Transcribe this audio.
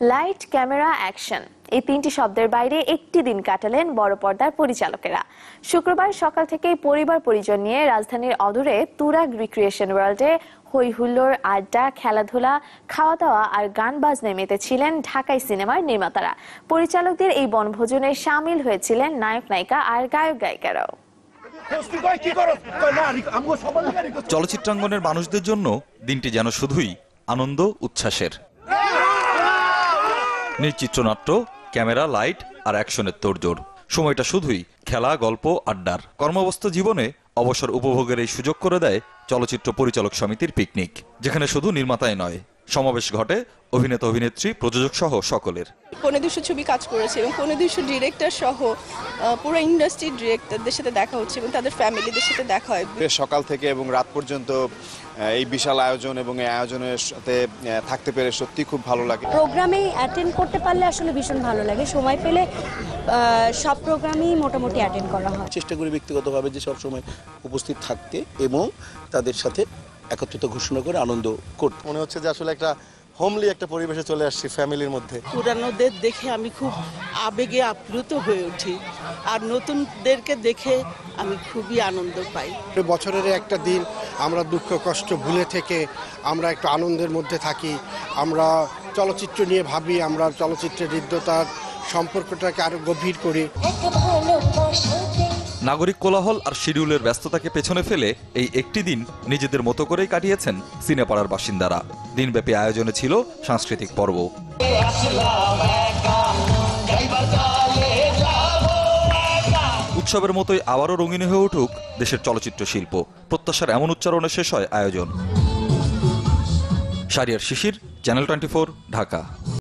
Light camera action. এই তিনটি শব্দের বাইরে একটি দিন কাটালেন বড় পর্দার পরিচালকেরা। শুক্রবার সকাল থেকেই পরিবার পরিজন নিয়ে রাজধানীর অদূরে তুরাগ রিক্রিয়েশন ওয়ার্ল্ডে হই হুল্লোড় আড্ডা খেলাধুলা খাওয়া দাওয়া আর গান বাজনায় মেতেছিলেন ঢাকাই সিনেমার নির্মাতারা। পরিচালকদের এই বনভোজনে সামিল হয়েছিলেন নায়ক নায়িকা আর গায়ক গায়িকারাও। চলচ্চিত্রাঙ্গনের মানুষদের জন্য দিনটি যেন শুধুই আনন্দ উচ্ছ্বাসের। নির্চিত্রনাট্য ক্যামেরা, লাইট আর অ্যাকশনের তোড়জোড়। সময়টা শুধুই খেলা, গল্প, আড্ডার। কর্মব্যস্ত জীবনে অবসর উপভোগের এই সুযোগ করে দেয় চলচ্চিত্র পরিচালক সমিতির পিকনিক, যেখানে শুধু নির্মাতাই নয় সমাবেশ ঘটে অভিনেতা অভিনেত্রী প্রযোজক সহ সকলের। পনেরো দুশো ছবি কাজ করেছে এবং পনেরো দুশো ডিরেক্টর সহ পুরো ইন্ডাস্ট্রির ডিরেক্টরদের সাথে দেখা হচ্ছে এবং তাদের ফ্যামিলিদের সাথে দেখা হয়। সকাল থেকে এবং রাত পর্যন্ত এই বিশাল আয়োজন এবং এই আয়োজনের সাথে থাকতে পেরে সত্যি খুব ভালো লাগে। প্রোগ্রামে অ্যাটেন্ড করতে পারলে আসলে ভীষণ ভালো লাগে। সময় পেলে সব প্রোগ্রামই মোটামুটি অ্যাটেন্ড করা হয়। চেষ্টা করি ব্যক্তিগতভাবে যে সব সময় উপস্থিত থাকতে এবং তাদের সাথে একত্রিত ঘোষণা করে আনন্দ করতে। মনে হচ্ছে যে আসলে একটা হোমলি একটা পরিবেশে চলে আসছি ফ্যামিলির মধ্যে। পুরানোদের দেখে আমি খুব আবেগে আপ্লুত হয়ে উঠি। আর নতুনদেরকে দেখে আমি খুবই আনন্দ পাই। বছরের একটা দিন আমরা দুঃখ কষ্ট ভুলে থেকে আমরা একটু আনন্দের মধ্যে থাকি। আমরা চলচ্চিত্র নিয়ে ভাবি আমরা চলচ্চিত্রের হৃদ্যতার সম্পর্কটাকে আরও গভীর করি। নাগরিক কোলাহল আর শিডিউলের ব্যস্ততাকে পেছনে ফেলে এই একটি দিন নিজেদের মতো করেই কাটিয়েছেন সিনেপাড়ার বাসিন্দারা। দিনব্যাপী আয়োজনে ছিল সাংস্কৃতিক পর্ব। উৎসবের মতোই আবারও রঙিন হয়ে উঠুক দেশের চলচ্চিত্র শিল্প। প্রত্যাশার এমন উচ্চারণে শেষ হয় আয়োজন। Sariar Shishir, channel twenty Dhaka.